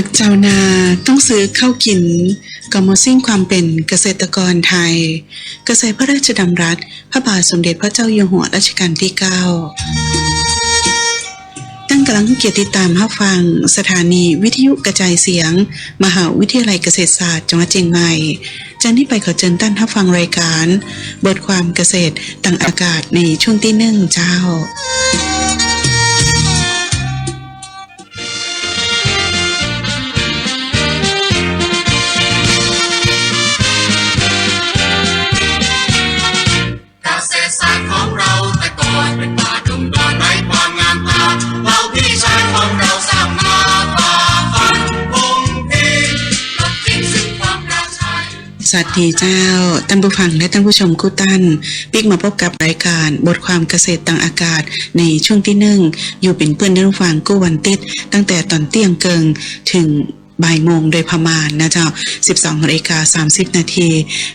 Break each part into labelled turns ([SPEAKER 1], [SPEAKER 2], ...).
[SPEAKER 1] ากชาวนาต้องซื้อข้าวกินก็มาสิ้นความเป็นเกษตรกรไทย เกษตรพระราชดำรัส พระบาทสมเด็จพระเจ้าอยู่หัวรัชกาลที่ 9 ตั้งกำลังเกียรติตามรับฟัง สถานีวิทยุกระจายเสียง มหาวิทยาลัยเกษตรศาสตร์จังหวัดเชียงใหม่จากนี้ไปขอเชิญท่านรับฟังรายการ บทความเกษตรต่างอากาศในช่วงที่หนึ่งเจ้า
[SPEAKER 2] สวัสดี
[SPEAKER 1] เจ้าท่านผู้ฟังและท่านผู้ชมคู่ตั้นปิ๊กมาพบกับรายการบทความเกษตรต่างอากาศในช่วงที่หนึ่งอยู่เป็นเพื่อนท่านผู้ฟังกู้วันติด ตั้งแต่ตอนเที่ยงเกิงถึง บ่ายโมงโดยประมาณนะเจ้า 12นาฬิกา30 นาที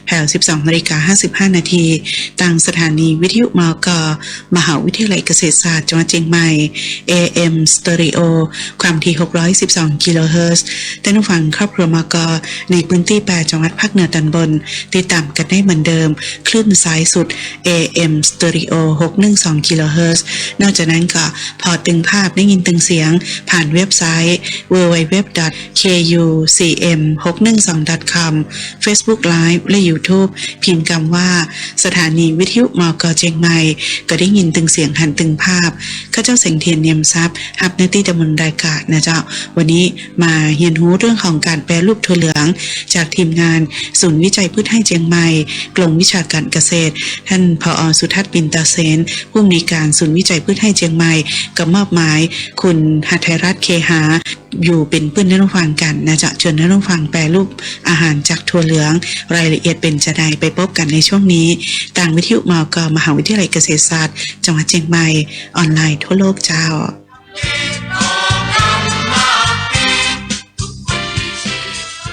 [SPEAKER 1] แผ่ว 12นาฬิกา55 นาทีต่างสถานีวิทยุมกมหาวิทยาลัยเกษตรศาสตร์จังหวัดเชียงใหม่ AM Stereo ความถี่ 612 กิโลเฮิรตซ์ท่านผู้ฟังครอบครัวมกในพื้นที่ 8 จังหวัดภาคเหนือตอนบน ติดตามกันได้เหมือนเดิม คลื่นสายสุด AM Stereo 612 กิโลเฮิรตซ์นอกจากนั้นก็พอตึงภาพได้ยินตึงเสียงผ่านเว็บไซต์ www.k kucm612.com Facebook Live และ YouTube พิมพ์คำว่า สถานีวิทยุมกเชียงใหม่ ก็ได้ยินตึงเสียงหันตึงภาพ ข้าเจ้าเสียงเทียนเนียมทรัพย์ฮับหน้าที่ดำเนินรายการนะเจ้า วันนี้มาเรียนรู้เรื่องของการแปรรูปถั่วเหลือง จากทีมงานศูนย์วิจัยพืชให้เชียงใหม่ กลุ่มวิชาการเกษตร ท่านผออสุทัศน์ปินตาเซนผู้อำนวยการศูนย์วิจัยพืชให้เชียงใหม่ก็มอบหมาย คุณหัทไทยรัตเคหา อยู่เป็นเพื่อนท่านผู้ฟังกันนะจะชิญท่านผู้ฟังแปรรูปอาหารจากถั่วเหลือง รายละเอียดเป็นจะใดไปพบกันในช่วงนี้ ต่างวิทยุมกมหาวิทยาลัยเกษตรศาสตร์ จังหวัดเชียงใหม่ ออนไลน์ทั่วโลกเจ้า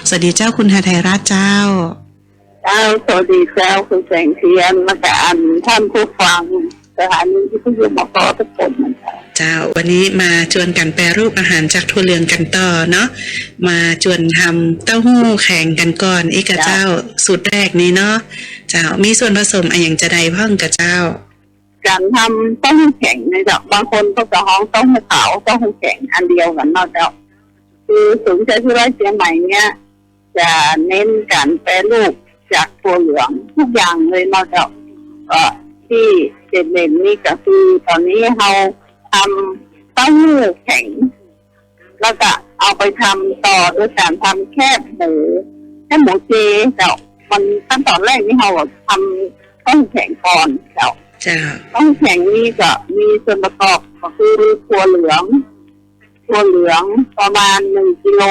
[SPEAKER 1] สวัสดีเจ้าคุณหาไทยรัฐเจ้า
[SPEAKER 3] เจ้าสวัสดีเจ้าคุณแสงเทียนและก็อันท่านผู้ฟังสถานีที่ผู้ยมกทุกคนนะคะ
[SPEAKER 1] เจ้าวันนี้มาชวนกันแปรรูปอาหารจากถั่วเหลืองกันต่อเนาะมาชวนทำเต้าหู้แข่งกันก่อนอีกกับเจ้าสูตรแรกนี้เนาะเจ้ามีส่วนผสมอะไรอย่างจะใดเพิ่งกับเจ้า
[SPEAKER 3] การทำเต้าหู้แข็งในยจ้าบางคนก็จะห้องเต้าหู้ขาวเต้าหู้แข็งอันเดียวกันเนาะเจ้าคือศูนย์ใจที่ร้อยเชียงใหม่เนี่ยจะเน้นการแปรรูปจากตัวเหลืองทุกอย่างเลยเนาะเจ้ากที่เด่นๆนี่ก็คือตอนนี้เรา ทำเต้าหู้แข็ง แล้วก็เอาไปทำต่อด้วยการทำแคบหมูแคบหมูเจเจ้ามันขั้นตอนแรกนี่เราทำต้มแข็งก่อนเจ้า
[SPEAKER 1] เจ้า
[SPEAKER 3] ต้มแข็งนี่ก็มีส่วนประกอบก็คือถั่วเหลืองถั่วเหลืองประมาณหนึ่งกิโล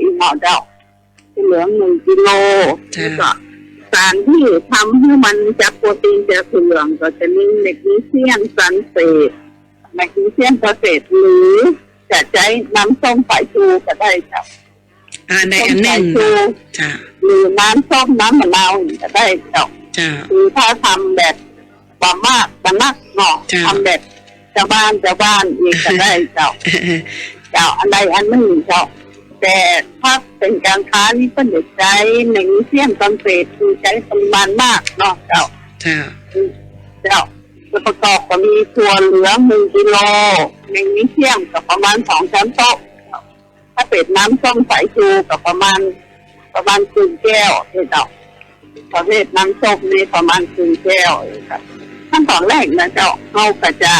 [SPEAKER 3] อีกหน่อเจ้าถั่วเหลืองหนึ่งกิโล
[SPEAKER 1] จ้ะ
[SPEAKER 3] แล้วก็สารที่ทำให้มันจากโปรตีนจากถั่วเหลืองก็จะมีแมกนีเซียมซัลเฟต แมกนีเซียมซัลเฟตหรือจะใช้น้ำส้มสายชูก็ได้เจ้า
[SPEAKER 1] อันใดอันหนึ่ง
[SPEAKER 3] ส้มสายชู
[SPEAKER 1] เจ้า
[SPEAKER 3] หรือน้ำส้มน้ำมะนาวก็ได้เจ้า
[SPEAKER 1] เจ้า
[SPEAKER 3] คือถ้าทำแบบบามากบานักเนาะ
[SPEAKER 1] จ้ะ
[SPEAKER 3] ทำแบบชาวบ้านชาวบ้านเองก็ได้เจ้าเจ้าอันใดอันหนึ่งเจ้าแต่ถ้าเป็นการค้านี่ก็จะใช้แมกนีเซียมซัลเฟตคือใช้ปริมาณมากเนาะเจ้า
[SPEAKER 1] เจ้า
[SPEAKER 3] เจ้า ส่วนประกอบก็มีถั่วเหลืองหนึ่งกิโลแมกนีเซียมกับประมาณสองช้อนโต๊ะถ้าเป็นน้ำส้มสายชูกับประมาณประมาณครึ่งแก้วเนี่ยเจ้าประเภทน้ำส้มนี่ประมาณครึ่งแก้วครับขั้นตอนแรกนะเจ้าเราก็จะ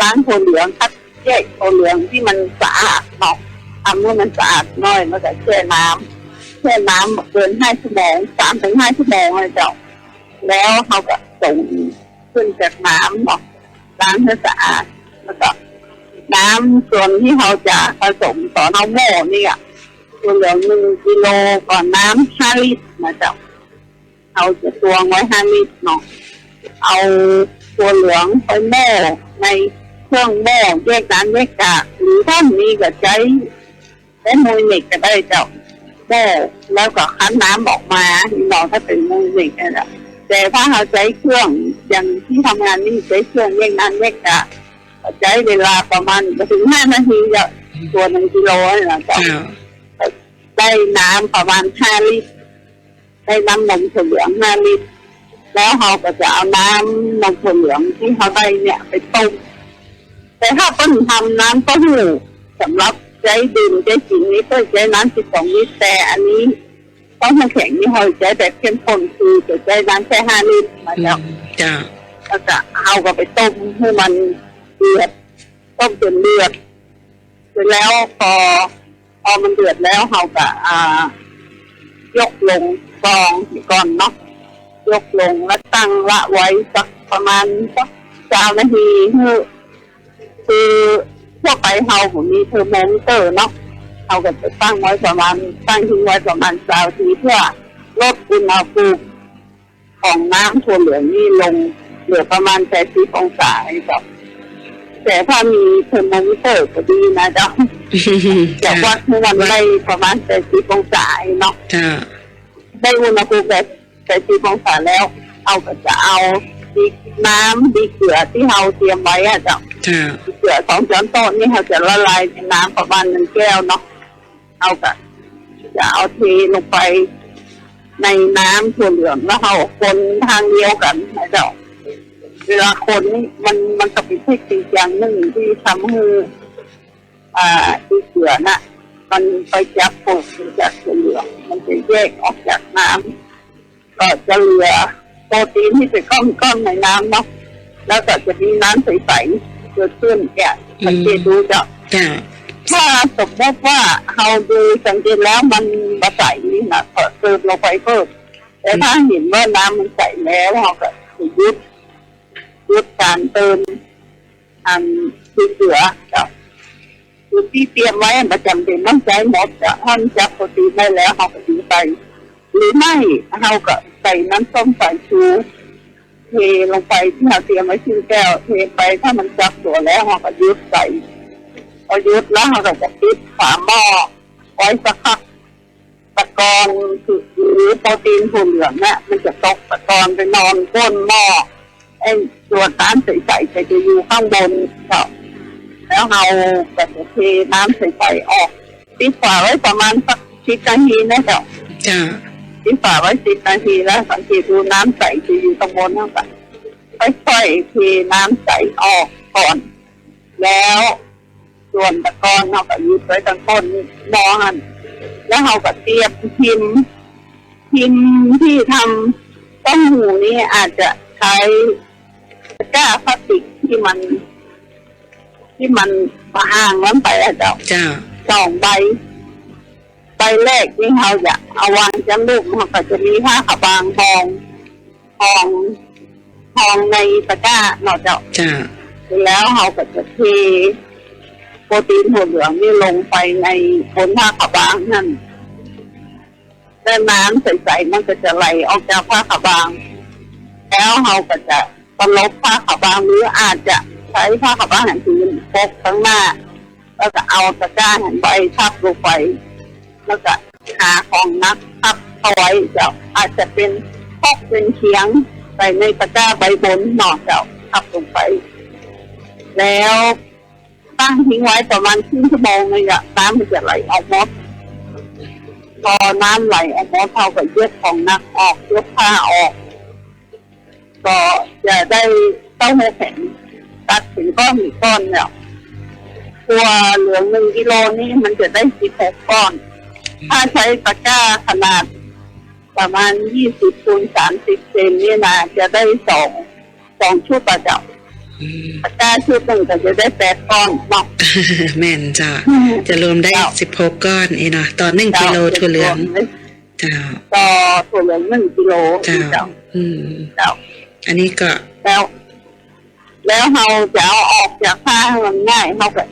[SPEAKER 3] ล้างถั่วเหลืองคัดแยกถั่วเหลืองที่มันสะอาดเนาะทำให้มันสะอาดน้อยแล้วก็แช่น้ำแช่น้ำเกินห้าชั่วโมงสามถึงห้าชั่วโมงเลยเจ้าแล้วเขาก็ส่ง ขึ้นจากน้ำเนาะล้างให้สะอาดแล้วก็น้ำส่วนที่เขาจะผสมต่อน้ำโม่เนี่ยตัวเหลืองหนึ่งกิโลก่อนน้ำห้าลิตรนะเจ้าเอาจะตวงไว้ห้าลิตรเนาะเอาตัวเหลืองไปโม่ในเครื่องโม่แยกน้ำแยกกากหรือถ้ามีก็ใช้ใช้มวยเหล็กก็ได้เจ้าโม่แล้วก็คั้นน้ำออกมาเราถ้าเป็นมวยเหล็กนะแต่ถ้าเราใช้เครื่อง อย่างที่ทำงานนี่ใช้เครื่องแยกน้ำแยกกะใช้เวลาประมาณถึงห้านาทีจะตัวหนึ่งกิโลนี่นะจ๊ะ
[SPEAKER 1] เจ้า
[SPEAKER 3] ใช้ได้น้ำประมาณห้าลิตรได้น้ำนมถั่วเหลืองห้าลิตรแล้วเราก็จะเอาน้ำนมถั่วเหลืองที่เขาได้เนี่ยไปต้มแต่ถ้าเปิ้ลทำน้ำเต้าหู้สำหรับใช้ดื่มใช้กินนี้ก็ใช้น้ำสิบสองลิตรแต่อันนี้ เต้าหู้แข็งนี่เราใช้แบบเข้มข้นคือจะใช้น้ำแค่ห้าลิตรมาแล้ว
[SPEAKER 1] จ้า
[SPEAKER 3] แล้วก็เอาก็ไปต้มให้มันเดือดต้มจนเดือดเสร็จแล้วพอพอมันเดือดแล้วเราก็อ่ายกลงกองก่อนเนาะยกลงแล้วตั้งละไว้สักประมาณสักสามนาทีคือคือทั่วไปเราผมมีเทอร์โมมิเตอร์เนาะ เราก็จะตั้งไว้ประมาณตั้งทิ้งไว้ประมาณสามนาทีเพื่อลดอุณหภูมิของน้ำถั่วเหลืองนี่ลงเหลือประมาณแปดสิบองศาครับ แต่ถ้ามีเทอร์โมมิเตอร์ก็ดีนะจ๊ะอ
[SPEAKER 1] จ้ายา
[SPEAKER 3] กวัดให้มันได้ประมาณแปดสิบองศาเนาะ
[SPEAKER 1] จ้า
[SPEAKER 3] ได้อุณหภูมิแปดแปดสิบองศาแล้ว เอาก็จะเอาดีน้ำดีเกลือที่เราเตรียมไว้อะจ้ะ
[SPEAKER 1] จ้า
[SPEAKER 3] ดีเกลือสองช้อนโต๊ะนี่เราจะละลายในน้ำประมาณหนึ่งแก้วเนาะ เอาก็จะเอาเทลงไปในน้ำถั่วเหลืองแล้วเราคนทางเดียวกันนะจ๊ะเวลาคนนี่มันมันก็เป็นเทคนิคอย่างหนึ่งที่ทำให้อ่าที่เสือน่ะ มันไปจับโปรตีนจากถั่วเหลืองมันจะแยกออกจากน้ำก็จะเหลือโปรตีนที่เป็นก้อนๆในน้ำเนาะแล้วก็จะมีน้ำใสๆเกิดขึ้นแกสังเกตดูจ้ะ
[SPEAKER 1] จ้า
[SPEAKER 3] ถ้าสมมติว่าเราดูสังเกตแล้วมันบะใสนี่นะก็เติมลงไปเพิ่มแต่ถ้าเห็นว่าน้ำมันใสแล้วเราก็ยุดยุดการเติมอันที่เหลือกับคือที่เตรียมไว้ประจำเป็นต้องใช้หมดจะท่อนจับโปรตีนได้แล้วเราก็ถึงไป หรือไม่เราก็ใส่น้ำส้มสายชูเทลงไปที่เราเตรียมไว้ครึ่งแก้วเทไปถ้ามันจับตัวแล้วเราก็ยุดใส่ พอยุดแล้วเราก็จะปิดฝาหม้อไว้สักพักตะกอนคือหรือโปรตีนถั่วเหลืองเนี่ยมันจะตกตะกอนไปนอนก้นหม้อไอ้ตัวน้ำใสๆจะจะอยู่ข้างบนครับแล้วเราก็จะเทน้ำใสๆออกปิดฝาไว้ประมาณสักสิบนาทีนะเจ้า
[SPEAKER 1] จ้า
[SPEAKER 3] ปิดฝาไว้สิบนาทีแล้วสังเกตดูน้ำใสจะอยู่ตรงบนนั่นแหละค่อยๆเทน้ำใสออกก่อน แล้ว ส่วนตะกอนเราก็ยึดไว้ตั้งต้นหมอหันแล้วเราก็เตรียมพิมพ์พิมพ์ที่ทำต้มหูนี่อาจจะใช้ตะกร้าพลาสติกที่มัน ที่มันห่างนั้นไปอะเจ้า
[SPEAKER 1] จ้า
[SPEAKER 3] สองใบใบแรกนี่เราจะเอาวางจำลูกมันก็จะมีผ้าขาวบางทองทองทองในตะกร้าเนาะเจ้า
[SPEAKER 1] จ้า
[SPEAKER 3] แล้วเราก็จะเท โปรตีนถั่วเหลืองนี่ลงไปในบนผ้าขาวบางนั่นแล้วน้ำใสๆมันก็จะไหลออกจากผ้าขาวบาง แล้วเราก็จะตลบผ้าขาวบางหรืออาจจะใช้ผ้าขาวบางแห่งพื้นพกข้างหน้าแล้วก็เอาตะกร้าแห่งใบทับลงไป แล้วก็หาของนักทับเอาไว้เจ้าอาจจะเป็นพกเป็นเคียงใส่ในตะกร้าใบบนหน่อเจ้าทับลงไป แล้ว ตั้งทิ้งไว้ประมาณครึ่งชั่วโมงเลยอะน้ำมันจะไหลออกหมดพอน้ำไหลออกหมดเท่ากับยกของนักออกยกผ้าออก ก็จะได้เต้าหู้แข็งตัดถึงก้อนหนึ่งก้อนเนี่ยตัวเหลืองหนึ่งกิโลนี่มันจะได้สิบหกก้อน ถ้าใช้ตะกร้าขนาด ประมาณยี่สิบคูณสามสิบเซนนี่นะจะได้สองสองชุดประจับ ตะกร้าชุดหนึ่งก็จะได้แปดก้อนเนาะ
[SPEAKER 1] แม่นจ้าจะรวมได้
[SPEAKER 3] เจ้า
[SPEAKER 1] สิบหกก้อนเองเนาะต่อหนึ่งกิโลถั่วเหลืองจ้า
[SPEAKER 3] ต่อถั่วเหลืองหนึ่งกิโล
[SPEAKER 1] จ้า
[SPEAKER 3] เจ้า
[SPEAKER 1] อืม
[SPEAKER 3] เจ้า
[SPEAKER 1] อันนี้ก็
[SPEAKER 3] แล้ว แล้วเราจะเอาออกจากผ้าให้มันง่ายเราก็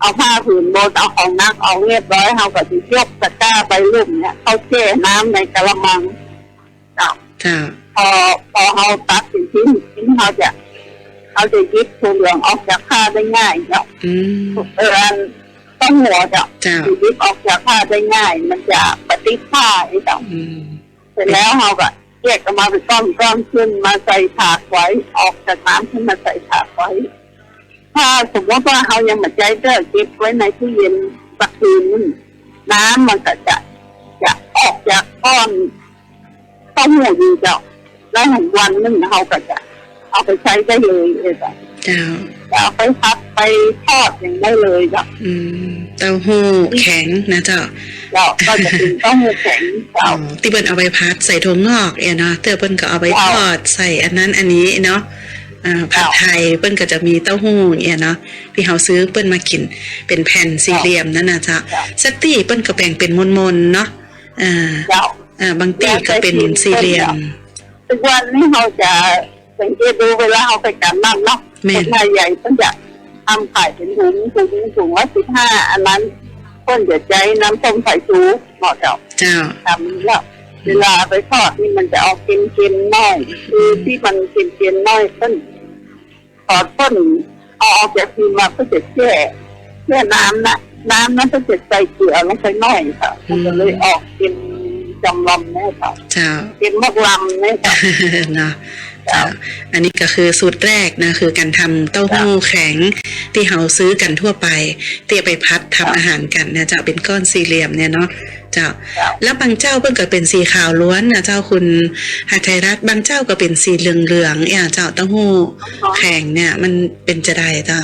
[SPEAKER 3] เอาผ้าผืนบนเอาของนักเอาเรียบร้อยเราก็จะยกตะกร้าใบลุ่มเนี่ยเขาแช่น้ำในกระมัง เจ้า
[SPEAKER 1] จ้า
[SPEAKER 3] พอพอเราตัดสิ่งที่ทิ้งเราจะ เราจะยิบถั่วเหลืองออกจากผ้าได้ง่ายเนาะ
[SPEAKER 1] อืม
[SPEAKER 3] เอออันต้องหัวจะ
[SPEAKER 1] จ้า
[SPEAKER 3] ยิบออกจากผ้าได้ง่าย มันจะปฏิดผ้าไอ้เจ้า
[SPEAKER 1] อืม
[SPEAKER 3] เสร็จแล้วเราก็แยกออกมาเป็นก้อนก้อนขึ้นมาใส่ถาดไว้ออกจากน้ำขึ้นมาใส่ถาดไว้ ถ้าสมมติว่าเรายังมาใจเด้อเก็บไว้ในตู้เย็นสักคืนนึงน้ำมันก็จะจะออกจากก้อนเต้าหู้ดีเจ้าแล้วหนึ่งวันหนึงเขาก็จะ เอาไปใช้ได้เลยเลยจ้ะ
[SPEAKER 1] เจ้า
[SPEAKER 3] จะเอาไปพัดไปทอดอย่างได้เลยจ้ะ
[SPEAKER 1] อืมเต้าหู้แข็งนะเจ้า
[SPEAKER 3] เจ้าก็จะเป็นเต้าหู้แข็ง
[SPEAKER 1] อ๋อ
[SPEAKER 3] เจ้า
[SPEAKER 1] ที่เปิ้นเอาไปพัดใส่ถั่วงอกเอยเนาะเตอเปิ้นก็เอาไปทอดใส่อันนั้นอันนี้เนาะอ่าผัดไทยเปิ้นก็จะมีเต้าหู้อย่างเงี้ยเนาะที่เฮาซื้อเปิ้นมากินเป็นแผ่นสี่เหลี่ยมนั่นน่ะเจ้า
[SPEAKER 3] เจ้า
[SPEAKER 1] สตี้เปิ้นก็แบ่งเป็นมนๆเนาะอ่า
[SPEAKER 3] เจ้า
[SPEAKER 1] อ่าบางตี้ก็เป็นสี่เหลี่ยม
[SPEAKER 3] ทุกวันนี้เขาจะ สังเกตดูเวลาเขาไปกันนั่นเนาะ
[SPEAKER 1] แม่น
[SPEAKER 3] คนไทยใหญ่เพิ่นจะทำขายเป็นถุงถุงถุงละสิบห้าอันนั้นเพิ่นจะใช้น้ำส้มสายชูเหมาะเจ้า
[SPEAKER 1] เจ้า
[SPEAKER 3] ทำแล้วเวลาไปทอดนี่มันจะออกเค็มๆน้อยคือที่มันเค็มๆน้อยเพิ่นทอดเพิ่นเอาออกจากพิมพ์มาเพื่อจะแช่แช่น้ำนะน้ำนั้นเพื่อจะใส่เกลือลงไปหน่อยค่ะมันก็เลยออกเค็มจำลำแน่ค่ะ
[SPEAKER 1] เจ้า
[SPEAKER 3] เค็มมากลำแน่ค่ะ
[SPEAKER 1] เนาะ เจ้า อันนี้ก็คือสูตรแรกนะคือการทำเต้าหู้แข็งที่เราซื้อกันทั่วไปที่เอาไปพัดทำอาหารกันนี่ยจะเป็นก้อนสี่เหลี่ยมเนี่ยเนาะเจ้า แล้วบางเจ้าเพิ่งก็เป็นสีขาวล้วนนะเจ้าคุณหาไทยรัฐบางเจ้าก็เป็นสีเหลืองๆเนี่ยเจ้าเต้าหู้แข็งเนี่ยมันเป็นจะได้เจ้า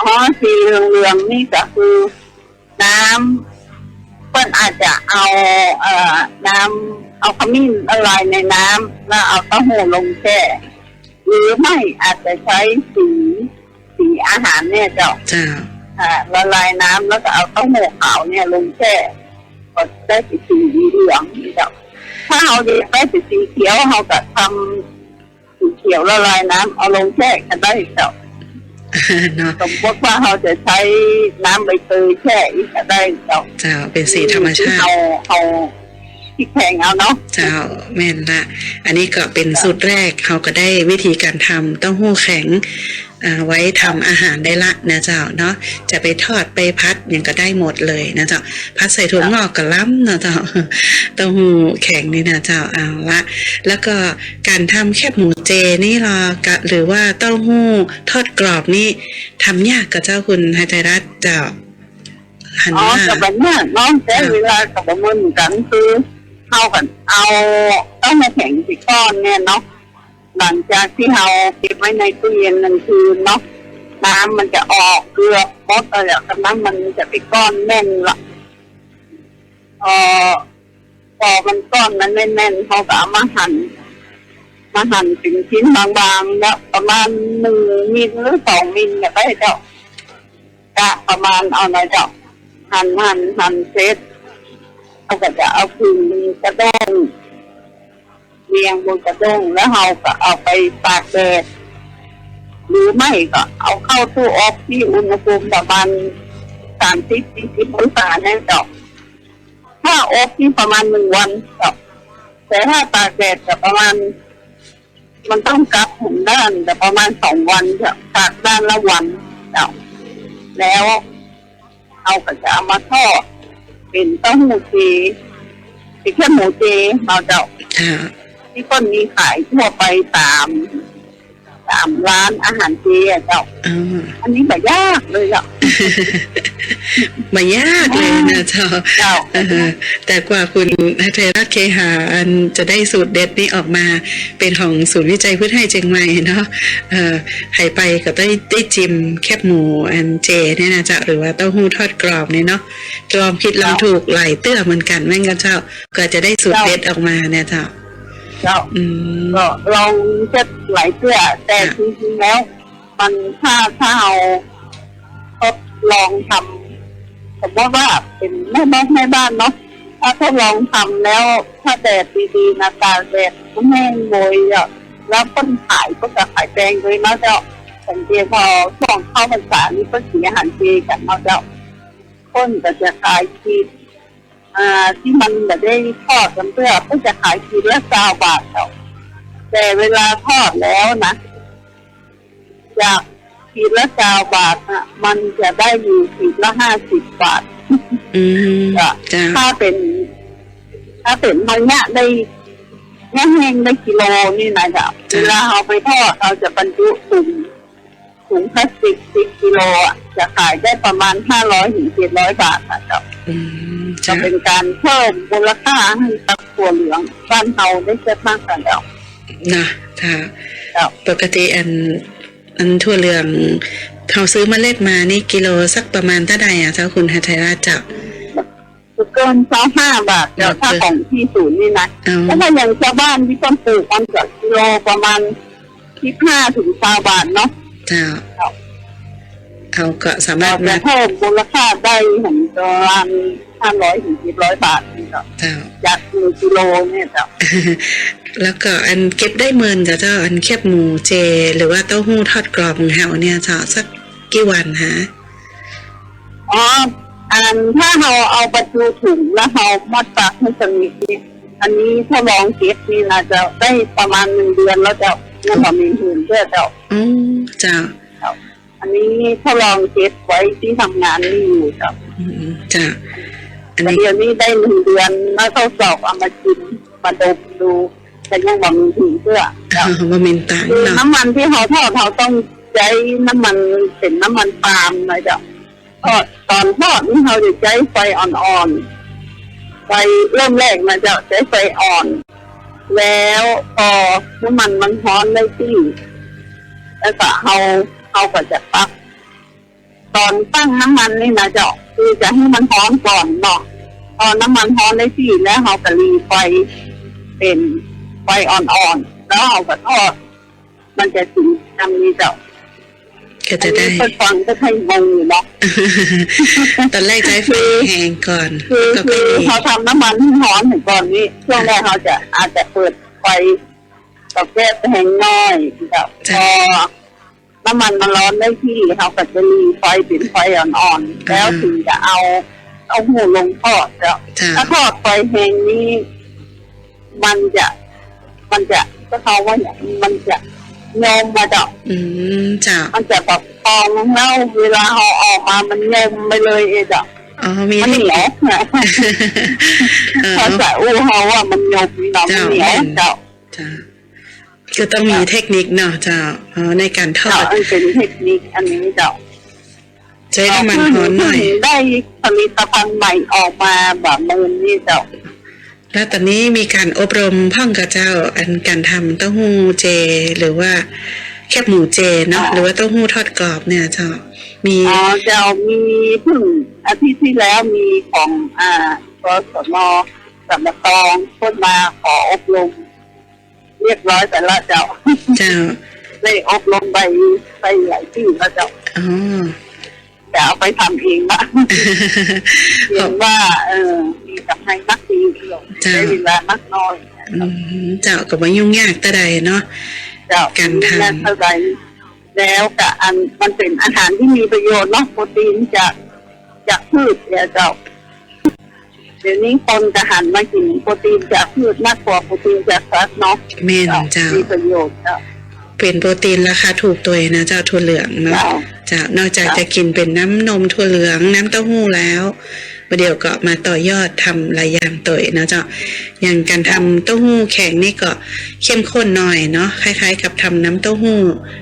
[SPEAKER 3] อ๋อสีเหลืองๆนี่ก็คือน้ำเพิ่นอาจจะเอาเอ่อน้ำ เอาขมิ้นละลายในน้ำแล้วเอาเต้าหู้ลงแช่หรือไม่อาจจะใช้สีสีอาหารเนี่ยเจ้า
[SPEAKER 1] เจ้า
[SPEAKER 3] อ่าละลายน้ำแล้วก็เอาเต้าหู้ขาวเนี่ยลงแช่ก็ได้เป็นสีเหลืองนี่เจ้าถ้าเอาดีได้เป็นสีเขียวเขาก็ทำสีเขียวละลายน้ำเอาลงแช่กันได้เจ้า
[SPEAKER 1] เนาะ
[SPEAKER 3] สมมติว่าเราจะใช้น้ำใบเตยแช่อีกก็ได้เจ้า
[SPEAKER 1] เจ้าเป็นสีธรรมชาติ
[SPEAKER 3] เอาเอา ที่แข็งเอาเนาะ
[SPEAKER 1] เจ้าแม่นละอันนี้ก็เป็นสูตรแรกเขาก็ได้วิธีการทำเต้าหู้แข็งอ่าไว้ทำอาหารได้ละนะเจ้าเนาะจะไปทอดไปพัดยังก็ได้หมดเลยนะเจ้าพัดใส่ถั่วงอกก็ล้ำนะเจ้าเต้าหู้แข็งนี่นะเจ้าเอาละ แล้วก็การทำแคบหมูเจนี่ล่ะกะหรือว่าเต้าหู้ทอดกรอบนี่ทำยากกับเจ้าคุณหายใจรัตน์เจ้าหัน
[SPEAKER 3] อ๋อ
[SPEAKER 1] ว่า
[SPEAKER 3] กับแบบเนี้ยน้องใช้เวลากับแบบเหมือนกันคือ เข้ากันเอาต้องมาแข็งสิก้อนเนี่ยเนาะหลังจากที่เราเก็บไว้ในตู้เย็นหนึ่งคืนเนาะน้ำมันจะออกเกลือมดอะไรจากนั้นมันจะเป็นก้อนแน่นละเออพอมันก้อนมันแน่นๆเขาก็เอามาหั่นมาหั่นเป็นชิ้นบางๆแล้วประมาณหนึ่งมิลหรือสองมิลเนี่ยได้เจ้ากะประมาณเอาหน่อยเจ้าหั่นหั่นหั่นเสร็จ เขาก็จะเอาพึ่งกระด้งเรียงบนกระด้งแล้วเราก็เอาไปตากแดดหรือไม่ก็เอาเข้าตู้อบที่อุณหภูมิประมาณสามสิบสี่สิบองศาแน่เจ้าถ้าอบที่ประมาณหนึ่งวันเจ้าแต่ถ้าตากแดดก็ประมาณ มันต้องกลับถึงด้านแต่ประมาณสองวันจะตากด้านละวันจ้าแล้วเอาก็จะเอามาทอด เป็นเต้าหู้เจเป็นแค่หมูเจเราเจ้า
[SPEAKER 1] เจ้า
[SPEAKER 3] ที่ต้นมีขายทั่วไปตาม ตามร้านอาหารเจอะเจ้า
[SPEAKER 1] อ๋อ
[SPEAKER 3] อันนี้แบบยากเลยเจ้า
[SPEAKER 1] ไม่ยากเลยนะเจ้า
[SPEAKER 3] เจ้า
[SPEAKER 1] เออแต่กว่าคุณฮัทเทรัตน์เคหาอันจะได้สูตรเด็ดนี้ออกมาเป็นของศูนย์วิจัยพืชไทยเชียงใหม่เนาะเออใครไปก็ได้ได้จิมแคบหมูอันเจเนี่ยนะเจ้าหรือว่าเต้าหู้ทอดกรอบเนี่ยเนาะลองผิดลองถูกหลายเตื้อเหมือนกันแม่งกันเจ้าก็จะได้สูตรเด็ดออกมาเนี่ยเจ้า
[SPEAKER 3] เจ้า
[SPEAKER 1] อืม
[SPEAKER 3] ก็ลองเช็ดหลายเสื้อแต่จริงๆแล้ว มันถ้าถ้าเอาทดลองทำสมมติว่าเป็นแม่บ้านแม่บ้านเนาะถ้าทดลองทำแล้ว ถ้าแดดดีๆนะตากแดดแห้งโวยอะแล้วต้นขายก็จะขายแพงเลยนะเจ้าสังเกตพอช่วงเข้าพรรษานี่ก็สีอาหารเจกันเนาะเจ้าต้นก็จะขายที อ่าที่มันแบบได้ทอดกันเพื่อก็จะขายทีละเก้าบาทเจ้าแต่เวลาทอดแล้วนะจากขีดละเก้าบาทนะมันจะได้อยู่ขีดละห้าสิบบาท
[SPEAKER 1] อืม
[SPEAKER 3] จ้ะ
[SPEAKER 1] จ้า
[SPEAKER 3] ถ้าเป็น ถ้าเป็นมันเนี้ยได้แห้งๆได้กิโลนี่นะจ๊ะเวลาเอาไปทอดเราจะบรรจุถุงถุงพลาสติกสิบกิโลอะจะขายได้ประมาณห้าร้อยถึงเจ็ดร้อยบาทนะจ๊ะ
[SPEAKER 1] อืม
[SPEAKER 3] ก็
[SPEAKER 1] จ้ะ
[SPEAKER 3] เป็นการเพิ่มมูลค่าให้กับตัวเหลืองบ้านเราได้เยอะมากกว่าแล้ว
[SPEAKER 1] นะจ้ะ
[SPEAKER 3] ครับ
[SPEAKER 1] ปกติอันอันทั่วเหลืองเขาซื้อเมาเล็ดมานี่กิโลสักประมาณเท่าใดอะเจ้าคุณฮัทยราชเจ้า
[SPEAKER 3] คือเกินเจ้าห้าบาทแล้วถ้าของที่ศูนย์นี่นะ
[SPEAKER 1] เอา
[SPEAKER 3] แล้วถ้าอย่างชาวบ้านที่ต้องปลูกมันจะกิโลประมาณที่ห้าถึงสาบาทเนาะ
[SPEAKER 1] เจ้า
[SPEAKER 3] ครับ
[SPEAKER 1] เอาก็สามาร
[SPEAKER 3] เรา
[SPEAKER 1] ถ
[SPEAKER 3] จะ
[SPEAKER 1] มา
[SPEAKER 3] เพิ่มมูลค่าได้ถึงประมาณ ห้าร้อยถึงสิบร้อยบาทนี่ครับ
[SPEAKER 1] เจ้า
[SPEAKER 3] จากหนึ่งกิโลเนี่ยครับ
[SPEAKER 1] แล้วก็อันเก็บได้เมินกับเจ้าอันแคบหมูเจ หรือว่าเต้าหู้ทอดกรอบของเฮาเนี่ยเจ้าสักกี่วันฮะ
[SPEAKER 3] อ๋ออันถ้าเราเอาประตูถุงแล้วเรามัดปากให้สนิทนี่อันนี้ถ้าลองเก็บนี่นะจะได้ประมาณหนึ่งเดือนแล้วจะเงินเรามีหืนเพื่อจะ
[SPEAKER 1] อ๋อเจ้า
[SPEAKER 3] อันนี้ถ้าลองเก็บไว้ที่ทำงานนี่อยู่ครับ
[SPEAKER 1] อืมจ้าอัน
[SPEAKER 3] แต่
[SPEAKER 1] นี้
[SPEAKER 3] เดี๋ยวนี้ได้หนึ่งเดือนแล้วทดสอบเอามากินมาดมดูแต่ยังบอกมีหืนเพื่อครับ
[SPEAKER 1] บะเมนตัง
[SPEAKER 3] คือ
[SPEAKER 1] เนาะ
[SPEAKER 3] น้ำมันที่เขาทอดเขาต้องใช้น้ำมันเป็นน้ำมันปาล์มนะจ๊ะทอดตอนทอดนี่เขาจะใช้ไฟอ่อนๆไฟเริ่มแรกนะจ๊ะใช้ไฟอ่อน แล้วพอน้ำมันมันร้อนได้ที่แล้วก็เขาเขาก็จะปัก ตอนตั้งน้ำมันนี่นะจ๊ะคือจะให้มันร้อนก่อนเนาะพอน้ำมันร้อนได้ที่แล้วเขาก็รีไฟเป็นไฟอ่อนๆแล้วเขาก็ทอดมันจะถึงทำนี้จ้ะ
[SPEAKER 1] ก็จะได้
[SPEAKER 3] อันนี้คนฟังก็ให้งงอยู่เนาะ
[SPEAKER 1] ตอนแรกใช้ไฟแห้งก่อน
[SPEAKER 3] คือ
[SPEAKER 1] ก็
[SPEAKER 3] คื
[SPEAKER 1] ค่อย
[SPEAKER 3] อ
[SPEAKER 1] ดี
[SPEAKER 3] เขาทำน้ำมันให้ร้อนถึงก่อนนี้ช่วงแรกเขาจะอาจจะเปิดไฟกับแก๊สแห้งน้อยจ้ะพอ น้ำมันมันร้อนได้ที่เขาก็จะรีไฟเป็นไฟอ่อนๆแล้วถึงจะเอาเอาหูลงทอดจ้ะ
[SPEAKER 1] จ้า
[SPEAKER 3] ถ้าทอดไฟแห้งนี้มันจะมันจะก็เขาว่าอย่างมันจะโยมมาจ้ะ
[SPEAKER 1] อืมจ้า
[SPEAKER 3] มันจะแบบพองแล้วเวลาเอาออกมามันเยิมไปเลยเองอะ
[SPEAKER 1] อ๋อมี
[SPEAKER 3] มัน
[SPEAKER 1] เท
[SPEAKER 3] เห
[SPEAKER 1] ค
[SPEAKER 3] นีย
[SPEAKER 1] นิ
[SPEAKER 3] ว
[SPEAKER 1] คเออ
[SPEAKER 3] ภาษาอู้เขาว่ามันยมนี่เนาะมันเหนียวเจ้า
[SPEAKER 1] จ้า ก็ต้องมีเทคนิคเนาะจ้าอ๋อในการทอ
[SPEAKER 3] เจ้า
[SPEAKER 1] ด
[SPEAKER 3] อันเป็นเทคนิคอันนี้เจ้า
[SPEAKER 1] ใช้น้ำมันร้อนหน่อย
[SPEAKER 3] ได้ผลิตภัณฑ์ใหม่ออกมาแบบมือนี่เจ้า
[SPEAKER 1] แล้วตอนนี้มีการอบรมพ่องกับเจ้าอันการทำเต้าหู้เจ หรือว่าแคบหมูเจเนาะ
[SPEAKER 3] อ๋อ
[SPEAKER 1] หรือว่าเต้าหู้ทอดกรอบเนี่ยเจ้ามี
[SPEAKER 3] อ๋อเจ้ามีเพิ่งอาทิตย์ที่แล้วมีของอ่ากสนสำนักตองคนมาขออบรม เรียบร้อยแต่ละเจ้า
[SPEAKER 1] เจ้า
[SPEAKER 3] ได้อบรมไปไปหลายที่แล้วเจ้า
[SPEAKER 1] อ๋อ
[SPEAKER 3] แต่เอาไปทำเองบ้างเห็นว่า เออมีกับให้นักดีเดียว
[SPEAKER 1] จ้ะ
[SPEAKER 3] ใช้เวลานักน้อย
[SPEAKER 1] อืมเจ้าก็บ่ยุ่งยากแต่ใดเนาะ
[SPEAKER 3] เจ้า
[SPEAKER 1] การทำ
[SPEAKER 3] และเท่าใดแล้วกับอันมันเป็นอาหารที่มีประโยชน์เนาะโปรตีนจากจากพืชเนี่ยเจ้าเดี๋ยวนี้คนจะหันมากินโปรตีนจากพืชมากกว่าโปรตีนจากสัตว์เนาะ
[SPEAKER 1] แม่นเจ้า
[SPEAKER 3] มีประโยชน์เจ้า
[SPEAKER 1] เป็นโปรตีนราคาถูกตัวเองนะเจ้าถั่วเหลืองเนาะ
[SPEAKER 3] เจ้า
[SPEAKER 1] เจ้านอกจาก
[SPEAKER 3] ครับ
[SPEAKER 1] จะกินเป็นน้ำนมถั่วเหลืองน้ำเต้าหู้แล้วประเดี๋ยวก็มาต่อยอดทำหลายอย่างตัวเองนะเจ้าอย่างการทำเต้าหู้แข็งนี่ก็เข้มข้นหน่อยเนาะคล้าย ๆ กับทำน้ำเต้าหู้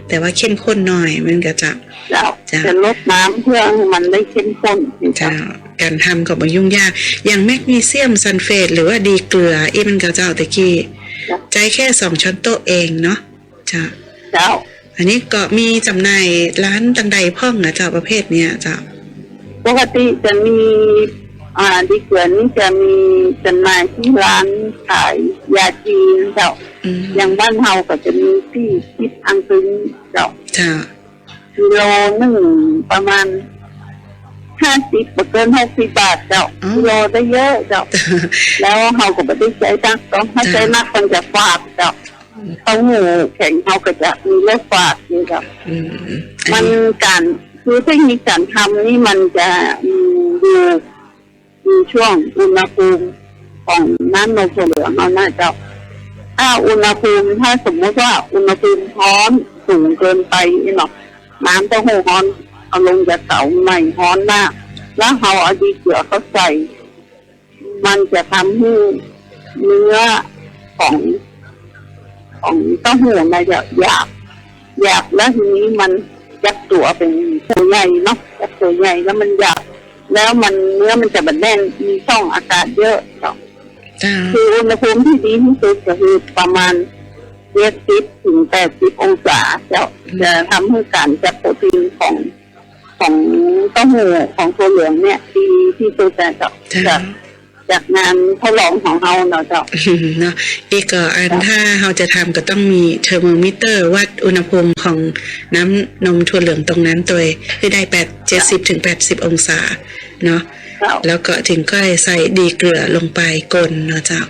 [SPEAKER 1] แต่ว่าเข้มข้นหน่อยมันก็จะ
[SPEAKER 3] เจ้า
[SPEAKER 1] จ้ะ
[SPEAKER 3] จะลดน้ำเพื่อให้มันได้เข้มข้นเจ้า
[SPEAKER 1] เจ้าการทำก็บ่ยุ่งยาก อย่างแมกนีเซียมซัลเฟตหรือว่าดีเกลืออีมันก็เจ้าตะกี้
[SPEAKER 3] จ้ะ
[SPEAKER 1] ใจแค่สองช้อนโต๊ะเองเนาะจ้า
[SPEAKER 3] เจ้า
[SPEAKER 1] อันนี้ก็มีจำหน่ายร้านตังใดพ่องนะเจ้าประเภทเนี้ยเจ้า
[SPEAKER 3] ปกติจะมีอ่าดีเกลือนี่จะมีจำหน่ายที่ร้านขายยาจีนเจ้า
[SPEAKER 1] อืม
[SPEAKER 3] อย่างบ้านเฮาก็จะมีที่คิดอังซึงเจ้า
[SPEAKER 1] เจ้า
[SPEAKER 3] กิโลหนึ่งประมาณห้าสิบเกินหกสิบบาทเจ้ากิโลได้เยอะเจ้า แล้วเฮาก็ไม่ได้ใช้ตักต้องถ้าใช้นักมันจะฝาดเจ้า เต้าหู้แข็งเฮาก็จะมีรสฝาดนี่เจ้า
[SPEAKER 1] อืมอั
[SPEAKER 3] มันน
[SPEAKER 1] นี้
[SPEAKER 3] การคือเทคนิคการทำนี่มันจะอืมดูมีช่วงอุณหภูมิของน้ำนมถั่วเหลืองเอาน่าจะถ้าอุณหภูมิถ้าสมมติว่าอุณหภูมิร้อนสูงเกินไปนี่เนาะน้ำเต้าหู้ร้อนเอาลงจากเตาใหม่ร้อนมาก แล้วเราเอาดีเกลือเขาใส่ มันจะทำให้เนื้อของ ของเต้าหู้มันจะหยาบหยาบแล้วทีนี้มันยักตัวเป็นตัวใหญ่เนาะยักตัวใหญ่แล้วมันหยาบแล้วมันเนื้อมันจะบันแน่นมีช่องอากาศเยอะเจ้า
[SPEAKER 1] เจ้า
[SPEAKER 3] คืออุณหภูมิที่ดีที่สุดก็คือประมาณเจ็ดสิบถึงแปดสิบองศาเจ้าจะทำให้การจัดโปรตีนของของเต้าหู้ของตัวเหลืองเนี่ยดีที่สุดแต่เจ้า
[SPEAKER 1] เจา
[SPEAKER 3] กจากงานทดลองของเราเนาะเจ้า
[SPEAKER 1] เนาะอีกก็อันถ้าเราจะทำก็ต้องมีเทอร์โมมิเตอร์ วัดอุณหภูมิของน้ำนมถั่วเหลืองตรงนั้นตัวให้ได้แปดเจ็ดสิบถึงแปดสิบองศาเนาะแล้วก็ถึงก็ใส่ดีเกลือลงไปกลนเนาะเจ้า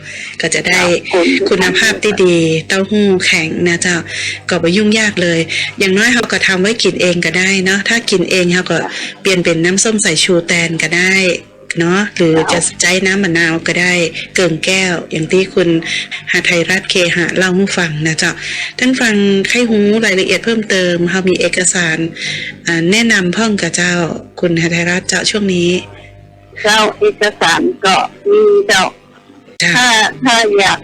[SPEAKER 1] ก็จะได้คุณภาพที่ดีเต้าหู้แข็งนะเจ้า ก็ไม่ยุ่งยากเลย อย่างน้อยเราก็ทำไว้กินเองก็ได้เนาะถ้ากินเองเราก็เปลี่ยนเป็นน้ำส้มสายชูแตนก็ได้ เนาะหรือจะใช้น้ำมะนาวก็ได้เกิงแก้ว อย่างที่คุณหาไทยรัฐเคหะเล่าให้ฟังนะเจ้าท่านฟังใครหูรายละเอียดเพิ่มเติมเรามีเอกสารอ่าแนะนำพ่องกับเจ้าคุณหาไทยรัฐเจ้าช่วงนี้
[SPEAKER 3] เจ้าเอกสารก็มีเจ้า
[SPEAKER 1] จ้า
[SPEAKER 3] ถ้าถ้าอยาก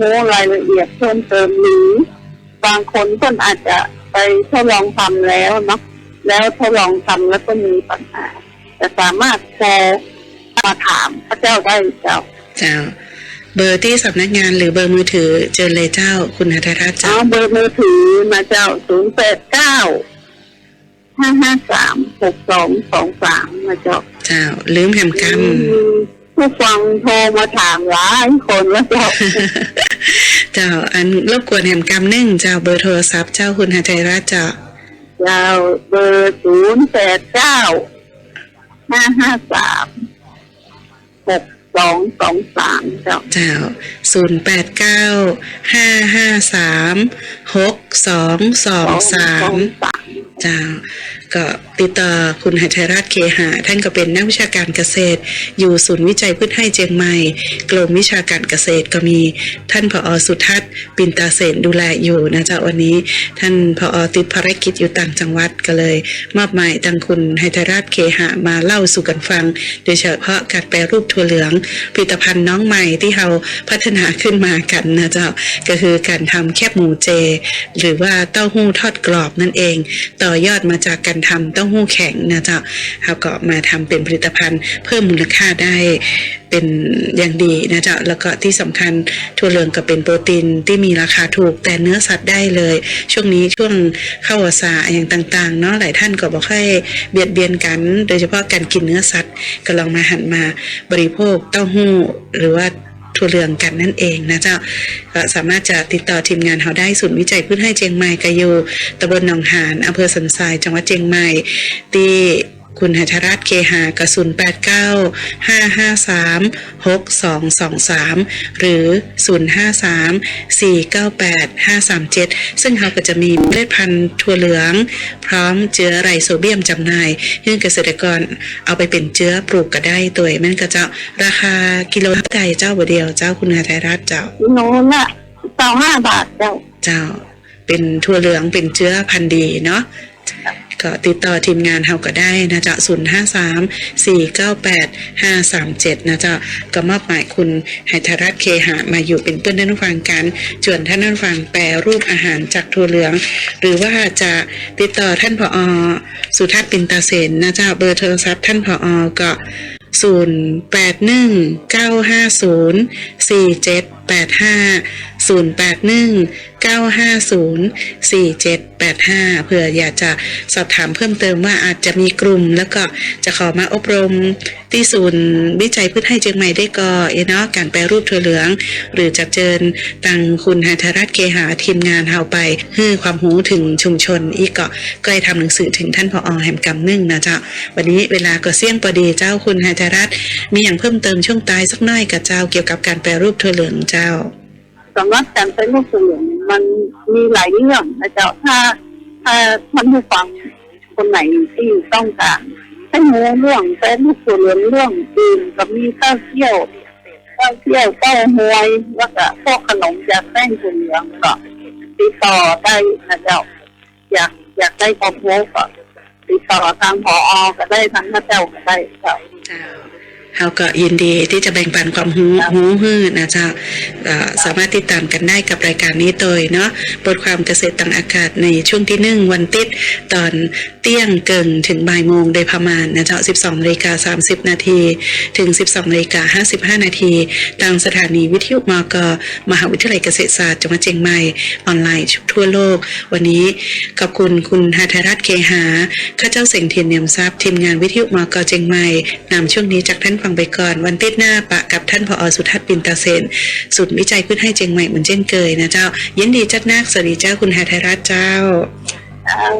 [SPEAKER 3] รู้รายละเอียดเพิ่มเติมหรือบางคนก็อาจจะไปทดลองทำแล้วเนาะแล้วทดลองทำแล้วก็มีปัญหาจะสามารถโทร มาถามพระเจ้าได้เจ้า
[SPEAKER 1] เจ้า เบอร์ที่สำนักงานหรือเบอร์มือถือเจอเลยเจ้า คุณหาไทยรัฐ
[SPEAKER 3] เอา
[SPEAKER 1] เจ้า
[SPEAKER 3] เบอร์มือถือมาเจ้าศูนย์แปดเก้าห้าห้าสามหกสองสองสามมาเจ้า
[SPEAKER 1] เจ้า ลืมแหมกรรม
[SPEAKER 3] มีผู้ฟังโทรมาถามหลายคนแล้วเจ้า
[SPEAKER 1] เจ้า อันรบกวนแหมกรรมหนึ่งเจ้าเบอร์โทรศัพท์เจ้าคุณหาไทยรัฐเจ้า
[SPEAKER 3] ยาวเบอร์ศูนย์แปดเก้าห้าห้าสาม หกสองสองสามเจ้า
[SPEAKER 1] เจ้าศูนย์แปดเก้าห้าห้าสามหกสองสองสาม
[SPEAKER 3] สาม
[SPEAKER 1] เจ้าก็ติดต่อคุณหชัยราชเคหะท่านก็เป็นนักวิชาการเกษตร อยู่ศูนย์วิจัยพืชให้เจียงใหม่ กรมวิชาการเกษตรก็มีท่านผอสุทัศน์ปินตาเสนดูแลอยู่นะจ้าวันนี้ ท่านผอติดภารกิจอยู่ต่างจังหวัดก็เลย มอบหมายทางคุณหชัยราชเคหะมาเล่าสู่กันฟัง โดยเฉพาะการแปรรูปถั่วเหลืองผลิตภัณฑ์น้องใหม่ที่เราพัฒนาขึ้นมากันนะเจ้าก็คือการทำแคบหมูเจ หรือว่าเต้าหู้ทอดกรอบนั่นเองต่อ่อยอดมาจากการทำเต้าหู้แข็งนะเจ้าเราก็มาทำเป็นผลิตภัณฑ์เพิ่มมูลค่าได้เป็นอย่างดีนะเจ้าแล้วก็ที่สำคัญถั่วเหลืองก็เป็นโปรตีนที่มีราคาถูกแต่เนื้อสัตว์ได้เลย ช่วงนี้ช่วงเข้าวสาอย่างต่างๆเนาะหลายท่านก็บอกให้เบียดเบียนกัน โดยเฉพาะการกินเนื้อสัตว์ก็ลองมาหันมาบริโภคเต้าหู้หรือว่า ถั่วเหลืองกันนั่นเองนะเจ้าสามารถจะติดต่อทีมงานเขาได้ศูนย์วิจัยพืชให้เจียงใหม่กะยูตำบลหนองหานอำเภอสันทรายจังหวัดเจียงใหม่ที่ คุณหัทรัตน์เคหากระสุน8 9 5 5 3 6 2 2 3 หรือ 053 498 537 ซึ่งเขาก็จะมีเมล็ดพันธุ์ถั่วเหลือง พร้อมเชื้อไรโซเบียมจำหน่ายซึ่งเกษตรกรเอาไปเป็นเชื้อปลูกก็ได้ตัวมันก็จะราคากิโลเท่าใดเจ้าบ่เดียวเจ้าคุณหัทรัตน์เจ้า
[SPEAKER 3] กิโลละสองห้าบาทเจ้า
[SPEAKER 1] เจ้าเป็นถั่วเหลืองเป็นเชื้อพันธุ์ดีเนาะ ก็ติดต่อทีมงานเฮาก็ได้นะจ๊ะ0 5 3 4 9 8 5 3 7นะจ๊ะก็มอบหมายคุณไหทรัตเคหะมาอยู่เป็นเพื่อนท่านฟังกันจวนท่านผู้ฟังแปรรูปอาหารจากถั่วเหลือง หรือว่าจะติดต่อท่านผอ สุทัศน์ปินตาเสนนะจ๊ะเบอร์โทรศัพท์ท่านผอก็ศูนย์แปดหนึ่งเก้าห้าศูนย์สี่เจ็ดแปดห้า ศูนย์แปดหนึ่งเก้าห้าศูนย์สี่เจ็ดแปดห้าเผื่ออยากจะสอบถามเพิ่มเติมว่าอาจจะมีกลุ่ม แล้วก็จะขอมาอบรมที่ศูนย์วิจัยพืชให้เชียงใหม่ได้ก็เอเนาะการแปรรูปถั่วเหลือง หรือจะเจิญตังคุณหาธรัตเกหาทีมงานเฮาไปให้ความรู้ถึงชุมชนอีกเก็ก็ได้ทำหนังสือถึงท่านผอแห่มกำนึ่งนะเจ้าวันนี้เวลาก็เสี่ยงพอดีเจ้าคุณหาธรัตมีอย่างเพิ่มเติมช่วงตายสักหน้อยกับเจ้าเกี่ยวกับการแปรรูปถั่วเหลืองเจ้า
[SPEAKER 3] สำหรับการเป็นลูกเสือมันมีหลายเรื่องนะเจ้าถ้าถ้าท่านผู้ฟังคนไหนที่ต้องการให้รู้เรื่องเป็นลูกเสือเรื่องอื่นก็มีข้าวเที่ยวข้าวเที่ยวเต้าหวยแล้วก็พวกขนมจากแป้งถั่วเหลืองก็ติดต่อได้นะเจ้าอยากอยากได้ความรู้ก็ติดต่อทางพอก็ได้ทางพระเจ้าก็ได้เจ้า
[SPEAKER 1] เจ้าก็ยินดีที่จะแบ่งปันความรู้รู้ฮื้อนะเจ้าสามารถติดตามกันได้กับรายการนี้โดยเนาะบทความเกษตรต่างอากาศในช่วงที่หนึ่งวันติดตอนเตี้ยงเกิงถึงบ่ายโมงโดยประมาณนะเจ้า12นาฬิกา30 นาทีถึง 12นาฬิกา55 นาทีทางสถานีวิทยุมกมหาวิทยาลัยเกษตรศาสตร์จังหวัดเชียงใหม่ออนไลน์ทั่วโลก วันนี้ขอบคุณคุณหาทรัฐเคหาข้าเจ้าเสงเทียนเนียมทรัพย์ทีมงานวิทยุมกเชียงใหม่นำช่วงนี้จากท่านฟังไปก่อน วันติดหน้าปะกับท่านผอสุทัศน์ปินตาเซนสุดวิจัยพืชให้เจียงใหม่เหมือนเช่นเคยนะเจ้า ยินดีจัดนักสวัสดีเจ้าคุณหาไทยรัฐเจ้า
[SPEAKER 3] เอา